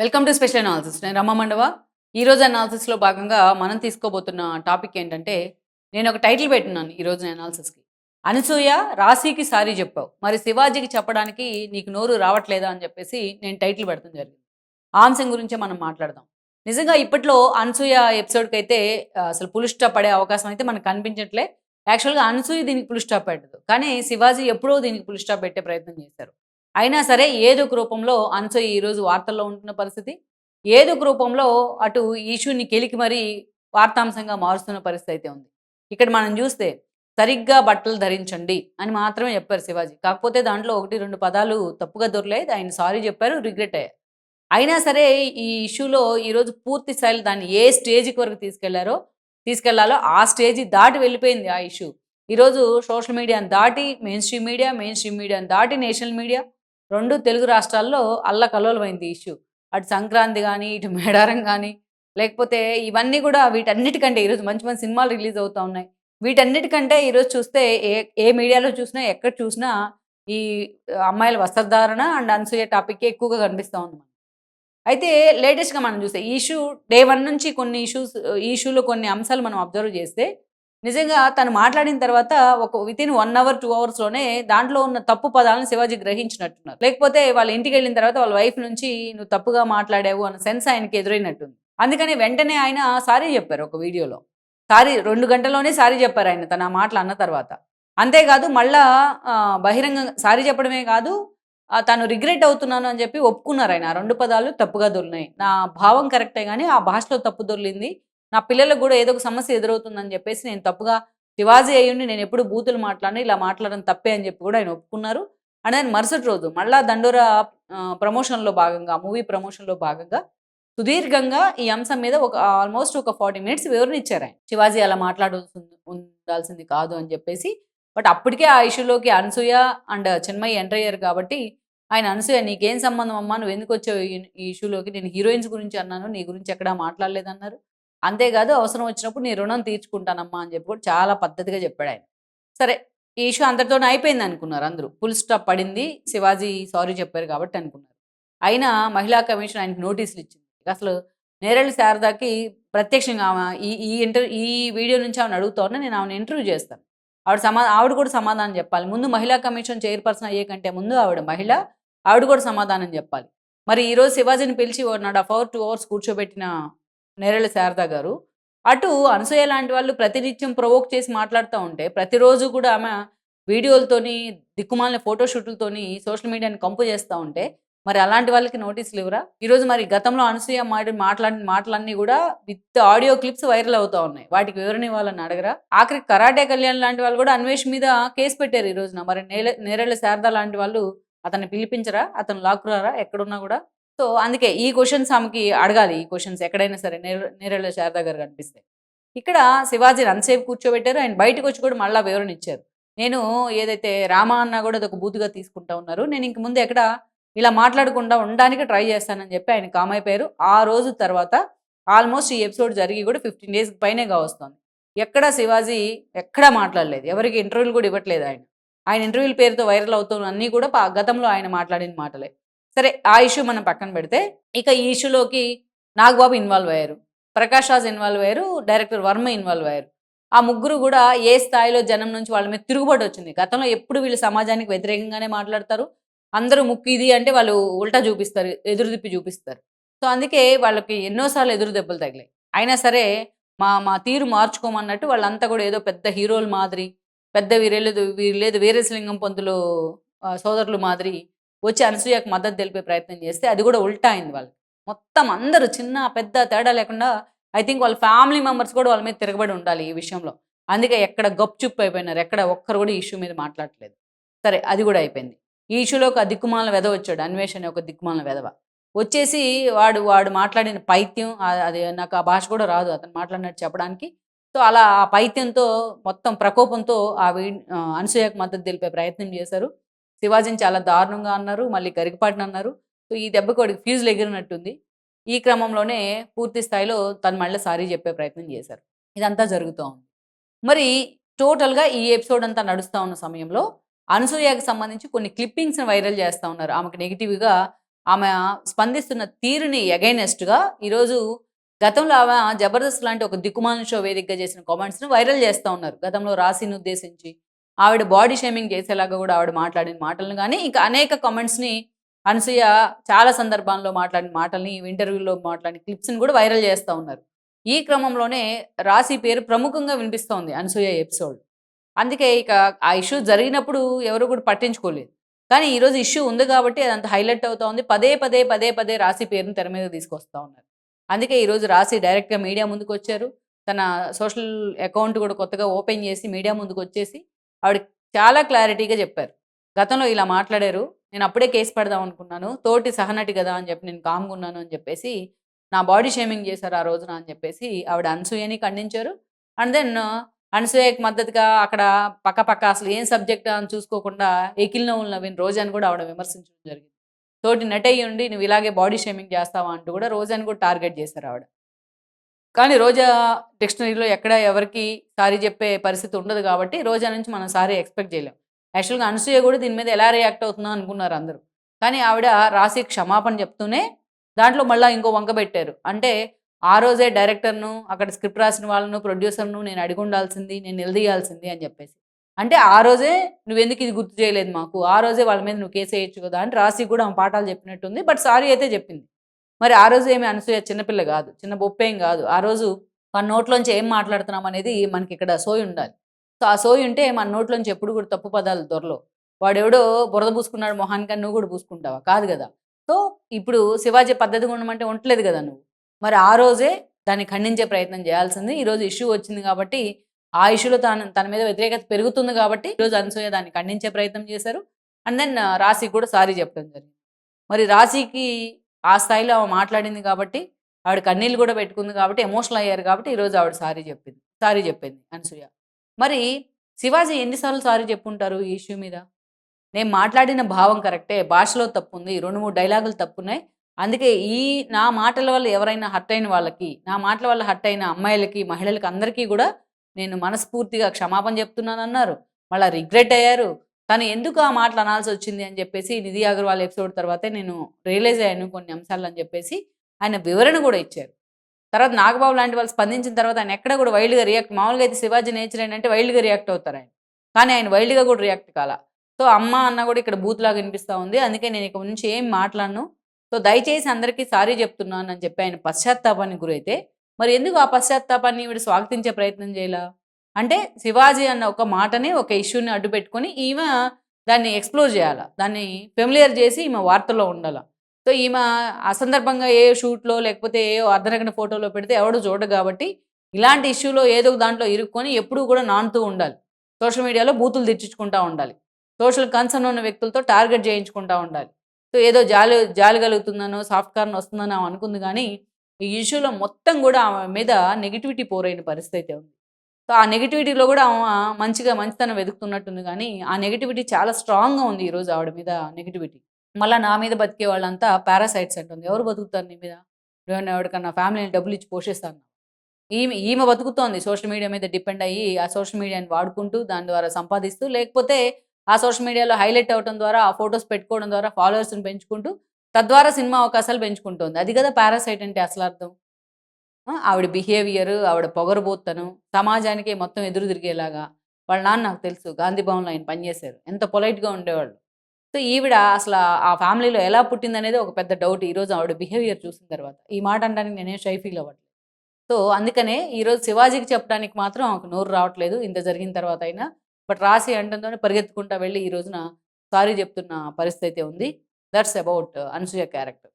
Welcome to special analysis నేను రమ్మ మండవ? ఈ రోజు అనాలిసిస్లో భాగంగా మనం తీసుకోబోతున్న టాపిక్ ఏంటంటే నేను ఒక టైటిల్ పెట్టున్నాను ఈ రోజు అనాలిసిస్కి అనసూయ రాశికి సారీ చెప్పావు. మరి శివాజీకి చెప్పడానికి నీకు నోరు రావట్లేదా అని చెప్పేసి నేను టైటిల్ పెడతాం జరిగింది. ఆ అంశం గురించే మనం మాట్లాడదాం. నిజంగా ఇప్పట్లో అనసూయ ఎపిసోడ్కి అయితే అసలు పులుష్ట పడే అవకాశం అయితే మనకు కనిపించట్లే. యాక్చువల్గా అనసూయ దీనికి పుల్ స్టాప్ పెట్టదు. కానీ శివాజీ ఎప్పుడో దీనికి పుల్ పెట్టే ప్రయత్నం చేశారు. అయినా సరే ఏదో ఒక రూపంలో అనసూయ ఈరోజు వార్తల్లో ఉంటున్న పరిస్థితి? ఏదో ఒక రూపంలో అటు ఇష్యూని కెలికి మరీ వార్తాంశంగా మారుస్తున్న పరిస్థితి అయితే ఉంది? ఇక్కడ మనం చూస్తే సరిగ్గా బట్టలు ధరించండి అని మాత్రమే చెప్పారు శివాజీ. కాకపోతే దాంట్లో ఒకటి రెండు పదాలు తప్పుగా దొరలేదు ఆయన సారీ చెప్పారు రిగ్రెట్ అయ్యారు. అయినా సరే ఈ ఇష్యూలో ఈరోజు పూర్తి స్థాయిలో దాన్ని ఏ స్టేజ్కి వరకు తీసుకెళ్ళారో తీసుకెళ్ళాలో ఆ స్టేజ్ దాటి వెళ్ళిపోయింది ఆ ఇష్యూ. ఈరోజు సోషల్ మీడియాని దాటి main stream media main stream మీడియాని దాటి నేషనల్ మీడియా రెండు తెలుగు రాష్ట్రాల్లో అల్లకల్లోలమైంది ఇష్యూ అటు సంక్రాంతి కానీ ఇటు మేడారం కానీ లేకపోతే ఇవన్నీ కూడా వీటన్నిటికంటే ఈరోజు మంచి మంచి సినిమాలు రిలీజ్ అవుతూ ఉన్నాయి. వీటన్నిటికంటే ఈరోజు చూస్తే ఏ ఏ మీడియాలో చూసినా ఎక్కడ చూసినా ఈ అమ్మాయిల వస్త్రధారణ అండ్ అనసూయ టాపిక్ ఎక్కువగా కనిపిస్తూ ఉంది అయితే లేటెస్ట్గా మనం చూస్తే ఈ ఇష్యూ డే వన్ నుంచి కొన్ని ఇష్యూస్ ఈ ఇష్యూలో కొన్ని అంశాలు మనం అబ్జర్వ్ చేస్తే నిజంగా తను మాట్లాడిన తర్వాత ఒక within one hour two అవర్స్లోనే దాంట్లో ఉన్న తప్పు పదాలను శివాజీ గ్రహించినట్టున్నారు. లేకపోతే వాళ్ళ ఇంటికి వెళ్ళిన తర్వాత వాళ్ళ వైఫ్ నుంచి నువ్వు తప్పుగా మాట్లాడావు అన్న సెన్స్ ఆయనకి ఎదురైనట్టుంది. అందుకని వెంటనే ఆయన సారీ చెప్పారు ఒక వీడియోలో. సారీ రెండు గంటల్లోనే సారీ చెప్పారు ఆయన తన ఆ మాటలు అన్న తర్వాత. అంతేకాదు మళ్ళా బహిరంగ సారీ చెప్పడమే కాదు తను తాను రిగ్రెట్ అవుతున్నాను అని చెప్పి ఒప్పుకున్నారు ఆయన. ఆ రెండు పదాలు తప్పుగా దొరినాయి నా భావం కరెక్టే కానీ ఆ భాషలో తప్పు దొరికింది. నా పిల్లలకు కూడా ఏదో ఒక సమస్య ఎదురవుతుందని చెప్పేసి నేను తప్పుగా శివాజీ అయ్యుండి నేను ఎప్పుడు బూతులు మాట్లాడినా ఇలా మాట్లాడడం తప్పే అని చెప్పి కూడా ఆయన ఒప్పుకున్నారు. అండ్ ఆయన మరుసటి రోజు మళ్ళా దండోరా ప్రమోషన్లో భాగంగా మూవీ ప్రమోషన్లో భాగంగా సుదీర్ఘంగా ఈ అంశం మీద ఒక ఆల్మోస్ట్ ఒక ఫార్టీ మినిట్స్ వివరణ ఇచ్చారు ఆయన. శివాజీ అలా మాట్లాడాల్సి ఉండాల్సింది కాదు అని చెప్పేసి. బట్ అప్పటికే ఆ ఇష్యూలోకి అనసూయ అండ్ చిన్మయ్య ఎంటర్ అయ్యారు కాబట్టి ఆయన అనసూయ నీకేం సంబంధం అమ్మా నువ్వు ఎందుకు వచ్చావు ఈ- ఈ ఇష్యూలోకి? నేను హీరోయిన్స్ గురించి అన్నాను నీ గురించి ఎక్కడా మాట్లాడలేదన్నారు. అంతేకాదు అవసరం వచ్చినప్పుడు నీ రుణం తీర్చుకుంటానమ్మా అని చెప్పి కూడా చాలా పద్ధతిగా చెప్పాడు ఆయన. సరే ఈ ఇష్యూ అందరితోనే అయిపోయింది అనుకున్నారు అందరూ. ఫుల్ స్టాప్ పడింది. శివాజీ సారీ చెప్పారు కాబట్టి అనుకున్నారు. అయినా మహిళా కమిషన్ ఆయనకి నోటీసులు ఇచ్చింది. అసలు నేరళ్ళు శారదాకి ప్రత్యక్షంగా ఆమె ఈ ఈ ఇంటర్ ఈ వీడియో నుంచి ఆమెను అడుగుతాను నేను ఆమెను ఇంటర్వ్యూ చేస్తాను. ఆవిడ సమా ఆవిడ కూడా సమాధానం చెప్పాలి. ముందు మహిళా కమిషన్ చైర్పర్సన్ అయ్యే కంటే ముందు ఆవిడ మహిళ ఆవిడ కూడా సమాధానం చెప్పాలి. మరి ఈరోజు శివాజీని పిలిచి నాడు ఆ ఫోర్ అవర్ టూ అవర్స్ కూర్చోబెట్టిన నేరేళ్ళ శారదా గారు. అటు అనసూయ లాంటి వాళ్ళు ప్రతినిత్యం ప్రొవోక్ చేసి మాట్లాడుతూ ఉంటే ప్రతిరోజు కూడా ఆమె వీడియోలతోని దిక్కుమాలిన ఫోటోషూట్లతోని సోషల్ మీడియాని కంపు చేస్తూ ఉంటే మరి అలాంటి వాళ్ళకి నోటీసులు ఇవ్వరా? ఈరోజు మరి గతంలో అనసూయ మాడి మాట్లాడిన మాటలన్నీ కూడా విత్ ఆడియో క్లిప్స్ వైరల్ అవుతా ఉన్నాయి. వాటికి వివరణ ఇవ్వాలని అడగరా? ఆఖరికి కరాటే కళ్యాణ్ లాంటి వాళ్ళు కూడా అన్వేష్ మీద కేసు పెట్టారు ఈ రోజున. మరి నేల నేరేళ్ళ శారద లాంటి వాళ్ళు అతన్ని పిలిపించరా? అతను లాక్కురారా? ఎక్కడున్నా కూడా? సో అందుకే ఈ క్వశ్చన్స్ ఆమెకి అడగాలి ఈ క్వశ్చన్స్ ఎక్కడైనా సరే నేర- నేరేళ్ళ శారద గారు కనిపిస్తే. ఇక్కడ శివాజీని అంతసేపు కూర్చోబెట్టారు. ఆయన బయటకు వచ్చి కూడా మళ్ళీ వివరణ ఇచ్చారు. నేను ఏదైతే రామ అన్న కూడా అదొక బూతుగా తీసుకుంటా ఉన్నారు. నేను ఇంక ముందు ఎక్కడ ఇలా మాట్లాడకుండా ఉండడానికి ట్రై చేస్తానని చెప్పి ఆయన కామ్ అయిపోయారు. ఆ రోజు తర్వాత ఆల్మోస్ట్ ఈ ఎపిసోడ్ జరిగి కూడా ఫిఫ్టీన్ డేస్ పైనే కావస్తుంది. ఎక్కడ శివాజీ ఎక్కడా మాట్లాడలేదు. ఎవరికి ఇంటర్వ్యూలు కూడా ఇవ్వట్లేదు ఆయన. ఆయన ఇంటర్వ్యూల పేరుతో వైరల్ అవుతున్న అన్నీ కూడా గతంలో ఆయన మాట్లాడిన మాటలే. సరే ఆ ఇష్యూ మనం పక్కన పెడితే ఇక ఈ ఇష్యూలోకి నాగబాబు ఇన్వాల్వ్ అయ్యారు. ప్రకాష్ రాజ్ ఇన్వాల్వ్ అయ్యారు డైరెక్టర్ వర్మ ఇన్వాల్వ్ అయ్యారు. ఆ ముగ్గురు కూడా ఏ స్థాయిలో జనం నుంచి వాళ్ళ మీద తిరుగుబాటు వచ్చింది? గతంలో ఎప్పుడు వీళ్ళు సమాజానికి వ్యతిరేకంగానే మాట్లాడతారు? అందరూ ముక్కు ఇది అంటే వాళ్ళు ఉల్టా చూపిస్తారు ఎదురుదిప్పి చూపిస్తారు. సో అందుకే వాళ్ళకి ఎన్నోసార్లు ఎదురు దెబ్బలు తగిలాయి. అయినా సరే మా మా తీరు మార్చుకోమన్నట్టు వాళ్ళంతా కూడా ఏదో పెద్ద హీరోలు మాదిరి పెద్ద వీరేలేదు వీరేలేదు వీరేశలింగం పంతులు సోదరులు మాదిరి వచ్చి అనసూయకు మద్దతు తెలిపే ప్రయత్నం చేస్తే అది కూడా ఉల్టా అయింది వాళ్ళు మొత్తం అందరూ చిన్న పెద్ద తేడా లేకుండా ఐ థింక్ వాళ్ళ ఫ్యామిలీ మెంబర్స్ కూడా వాళ్ళ మీద తిరగబడి ఉండాలి ఈ విషయంలో. అందుకే ఎక్కడ గప్చుప్ అయిపోయినారు ఎక్కడ ఒక్కరు కూడా ఈ ఇష్యూ మీద మాట్లాడట్లేదు. సరే అది కూడా అయిపోయింది. ఈ ఇష్యూలో ఒక దిక్కుమాల వెధవ వచ్చాడు అన్వేషణ ఒక దిక్కుమాల వెధవ. వచ్చేసి వాడు వాడు మాట్లాడిన పైత్యం అది నాకు ఆ భాష కూడా రాదు అతను మాట్లాడినట్టు చెప్పడానికి. సో అలా ఆ పైత్యంతో మొత్తం ప్రకోపంతో ఆ వీ అనసూయకు మద్దతు తెలిపే ప్రయత్నం చేశారు. శివాజీని చాలా దారుణంగా అన్నారు మళ్ళీ గరికపాటిని అన్నారు. సో ఈ దెబ్బకి వాడికి ఫ్యూజులు ఎగిరినట్టుంది. ఈ క్రమంలోనే పూర్తి స్థాయిలో తను మళ్ళీ సారీ చెప్పే ప్రయత్నం చేశారు. ఇదంతా జరుగుతూ ఉంది. మరి టోటల్గా ఈ ఎపిసోడ్ అంతా నడుస్తూ ఉన్న సమయంలో అనసూయకు సంబంధించి కొన్ని క్లిప్పింగ్స్ని వైరల్ చేస్తూ ఉన్నారు. ఆమెకు నెగిటివ్గా ఆమె స్పందిస్తున్న తీరుని ఎగైనెస్ట్గా ఈరోజు గతంలో ఆమె జబర్దస్త్ లాంటి ఒక దిక్కుమాలిన షో వేదికగా చేసిన కామెంట్స్ని వైరల్ చేస్తూ ఉన్నారు. గతంలో రాశిని ఉద్దేశించి ఆవిడ బాడీ షేమింగ్ చేసేలాగా కూడా ఆవిడ మాట్లాడిన మాటలను కానీ ఇంకా అనేక కామెంట్స్ని అనసూయ చాలా సందర్భాల్లో మాట్లాడిన మాటల్ని ఇంటర్వ్యూలో మాట్లాడిన క్లిప్స్ని కూడా వైరల్ చేస్తూ ఉన్నారు. ఈ క్రమంలోనే రాశి పేరు ప్రముఖంగా వినిపిస్తోంది అనసూయ ఎపిసోడ్ అందుకే ఇక ఆ ఇష్యూ జరిగినప్పుడు ఎవరు కూడా పట్టించుకోలేదు. కానీ ఈరోజు ఇష్యూ ఉంది కాబట్టి అదంత హైలైట్ అవుతా ఉంది. పదే పదే పదే పదే రాశి పేరుని తెర మీద తీసుకొస్తా ఉన్నారు. అందుకే ఈరోజు రాశి డైరెక్ట్గా మీడియా ముందుకు వచ్చారు తన సోషల్ అకౌంట్ కూడా కొత్తగా ఓపెన్ చేసి మీడియా ముందుకు వచ్చేసి ఆవిడ చాలా క్లారిటీగా చెప్పారు. గతంలో ఇలా మాట్లాడారు. నేను అప్పుడే కేసు పెడదాం అనుకున్నాను. తోటి సహనటి కదా అని చెప్పి నేను కామ్గా ఉన్నాను అని చెప్పేసి నా బాడీ షేమింగ్ చేశారు ఆ రోజున అని చెప్పేసి ఆవిడ అనసూయని ఖండించారు. అండ్ దెన్ అనసూయకి మద్దతుగా అక్కడ పక్క పక్క అసలు ఏం సబ్జెక్ట్ అని చూసుకోకుండా ఎకిల్ నవ్వులు నవ్విన రోజాని కూడా ఆవిడ విమర్శించడం జరిగింది. తోటి నటయ్యి ఉండి నువ్వు ఇలాగే బాడీ షేమింగ్ చేస్తావా అంటూ కూడా రోజాని కూడా టార్గెట్ చేశారు ఆవిడ. కానీ రోజా డిక్షనరీలో ఎక్కడ ఎవరికి సారీ చెప్పే పరిస్థితి ఉండదు కాబట్టి రోజా నుంచి మనం సారీ ఎక్స్పెక్ట్ చేయలేం. యాక్చువల్గా అనసూయ కూడా దీని మీద ఎలా రియాక్ట్ అవుతుందో అనుకున్నారు అందరూ. కానీ ఆవిడ రాసి క్షమాపణ చెప్తూనే దాంట్లో మళ్ళీ ఇంకో వంక పెట్టారు. అంటే ఆ రోజే డైరెక్టర్ను అక్కడ స్క్రిప్ట్ రాసిన వాళ్ళను ప్రొడ్యూసర్ను నేను అడిగి ఉండాల్సింది నేను నిలదీయాల్సింది అని చెప్పేసి. అంటే ఆ రోజే నువ్వెందుకు ఇది గుర్తు చేయలేదు మాకు? ఆ రోజే వాళ్ళ మీద నువ్వు కేసు వేయచ్చు కదా అని రాసి కూడా ఆమె పాఠాలు చెప్పినట్టుంది. బట్ సారీ అయితే చెప్పింది. మరి ఆ రోజు ఏమి అనసూయ చిన్నపిల్ల కాదు చిన్న బొప్పేం కాదు. ఆ రోజు మన నోట్లోంచి ఏం మాట్లాడుతున్నాం అనేది మనకి ఇక్కడ సోయి ఉండాలి. సో ఆ సోయి ఉంటే మన నోట్లోంచి ఎప్పుడు కూడా తప్పు పదాలు దొరలో వాడెవడో బురద పూసుకున్నాడు మొహానికి నువ్వు కూడా పూసుకుంటావా? కాదు కదా. సో ఇప్పుడు శివాజీ పద్ధతిగా ఉండమంటే ఉండలేదు కదా నువ్వు. మరి ఆ రోజే దాన్ని ఖండించే ప్రయత్నం చేయాల్సింది. ఈరోజు ఇష్యూ వచ్చింది కాబట్టి ఆ ఇష్యూలో తన తన మీద వ్యతిరేకత పెరుగుతుంది కాబట్టి ఈరోజు అనసూయ దాన్ని ఖండించే ప్రయత్నం చేశారు. అండ్ దెన్ రాశికి కూడా సారీ చెప్పడం జరిగింది. మరి రాశికి ఆ స్థాయిలో ఆమె మాట్లాడింది కాబట్టి ఆవిడ కన్నీళ్ళు కూడా పెట్టుకుంది కాబట్టి ఎమోషనల్ అయ్యారు కాబట్టి ఈరోజు ఆవిడ సారీ చెప్పింది సారీ చెప్పింది అనసూయ. మరి శివాజీ ఎన్నిసార్లు సారీ చెప్పుంటారు ఈ ఇష్యూ మీద? నేను మాట్లాడిన భావం కరెక్టే భాషలో తప్పు ఉంది రెండు మూడు డైలాగులు తప్పున్నాయి. అందుకే ఈ నా మాటల వల్ల ఎవరైనా హర్ట్ అయిన వాళ్ళకి నా మాటల వల్ల హర్ట్ అయిన అమ్మాయిలకి మహిళలకి అందరికీ కూడా నేను మనస్ఫూర్తిగా క్షమాపణ చెప్తున్నాను అన్నారు మళ్ళీ రిగ్రెట్ అయ్యారు తను ఎందుకు ఆ మాటలు అనాల్సి వచ్చింది అని చెప్పేసి నిధి అగర్వాల్ ఎపిసోడ్ తర్వాతే నేను రియలైజ్ అయ్యాను కొన్ని అంశాలు అని చెప్పేసి ఆయన వివరణ కూడా ఇచ్చారు. తర్వాత నాగబాబు లాంటి వాళ్ళు స్పందించిన తర్వాత ఆయన ఎక్కడ కూడా వైల్డ్గా రియాక్ట్ మామూలుగా అయితే శివాజీ నేచర్ ఏంటంటే వైల్డ్గా రియాక్ట్ అవుతారు ఆయన. కానీ ఆయన వైల్డ్గా కూడా రియాక్ట్ కాల. సో అమ్మ అన్న కూడా ఇక్కడ బూత్లాగా వినిపిస్తూ ఉంది. అందుకే నేను ఇక నుంచి ఏం మాట్లాడను. సో దయచేసి అందరికీ సారీ చెప్తున్నాను అని చెప్పి ఆయన పశ్చాత్తాపానికి గురైతే మరి ఎందుకు ఆ పశ్చాత్తాపాన్ని వీడు స్వాగతించే ప్రయత్నం చేయాల? అంటే శివాజీ అన్న ఒక మాటని ఒక ఇష్యూని అడ్డు పెట్టుకొని ఈమె దాన్ని ఎక్స్ప్లోర్ చేయాలి? దాన్ని ఫెమిలియర్ చేసి ఈమె వార్తల్లో ఉండాలి? సో ఈమె అసందర్భంగా ఏ షూట్లో లేకపోతే ఏ అర్ధనగ్న ఫోటోలో పెడితే ఎవడు చూడడు కాబట్టి ఇలాంటి ఇష్యూలో ఏదో ఒక దాంట్లో ఇరుక్కొని ఎప్పుడూ కూడా నానుతూ ఉండాలి. సోషల్ మీడియాలో బూతులు తెచ్చుకుంటూ ఉండాలి. సోషల్ కన్సర్న్ ఉన్న వ్యక్తులతో టార్గెట్ చేయించుకుంటూ ఉండాలి. సో ఏదో జాలి జాలి కలుగుతుందనో సాఫ్ట్ కార్న్ వస్తుందనో అనుకుంది కానీ ఈ ఇష్యూలో మొత్తం కూడా ఆమె మీద నెగిటివిటీ పోరైన పరిస్థితి ఉంది. సో ఆ నెగిటివిటీలో కూడా ఆమె మంచిగా మంచితనం వెతుకుతున్నట్టుంది. కానీ ఆ నెగిటివిటీ చాలా స్ట్రాంగ్గా ఉంది ఈరోజు ఆవిడ మీద నెగిటివిటీ మళ్ళీ నా మీద బతికే వాళ్ళంతా పారాసైట్స్ అంటుంది. ఎవరు బతుకుతారు నీ మీద? నేను ఎవరికన్నా ఫ్యామిలీని డబ్బులు ఇచ్చి పోషిస్తాను ఈమె ఈమె బతుకుతోంది సోషల్ మీడియా మీద డిపెండ్ అయ్యి ఆ సోషల్ మీడియాని వాడుకుంటూ దాని ద్వారా సంపాదిస్తూ లేకపోతే ఆ సోషల్ మీడియాలో హైలైట్ అవ్వడం ద్వారా ఆ ఫొటోస్ పెట్టుకోవడం ద్వారా ఫాలోవర్స్ని పెంచుకుంటూ తద్వారా సినిమా అవకాశాలు పెంచుకుంటుంది. అది కదా పారాసైట్ అంటే అసలు అర్థం? ఆవిడ బిహేవియర్ ఆవిడ పొగరబోత్తను సమాజానికి మొత్తం ఎదురు తిరిగేలాగా వాళ్ళ నాన్న నాకు తెలుసు గాంధీ భవన్లో ఆయన పనిచేశారు ఎంత పొలైట్గా ఉండేవాళ్ళు. సో ఈవిడ అసలు ఆ ఫ్యామిలీలో ఎలా పుట్టింది అనేది ఒక పెద్ద డౌట్ ఈరోజు ఆవిడ బిహేవియర్ చూసిన తర్వాత. ఈ మాట అనడానికి నేనేం షై ఫీల్ అవ్వట్లేదు. సో అందుకనే ఈరోజు శివాజీకి చెప్పడానికి మాత్రం ఆమెకు నోరు రావట్లేదు ఇంత జరిగిన తర్వాత అయినా. బట్ రాసి అంటంతోనే పరిగెత్తుకుంటా వెళ్ళి ఈ రోజున సారీ చెప్తున్న పరిస్థితి అయితే ఉంది. That's about Anasuya character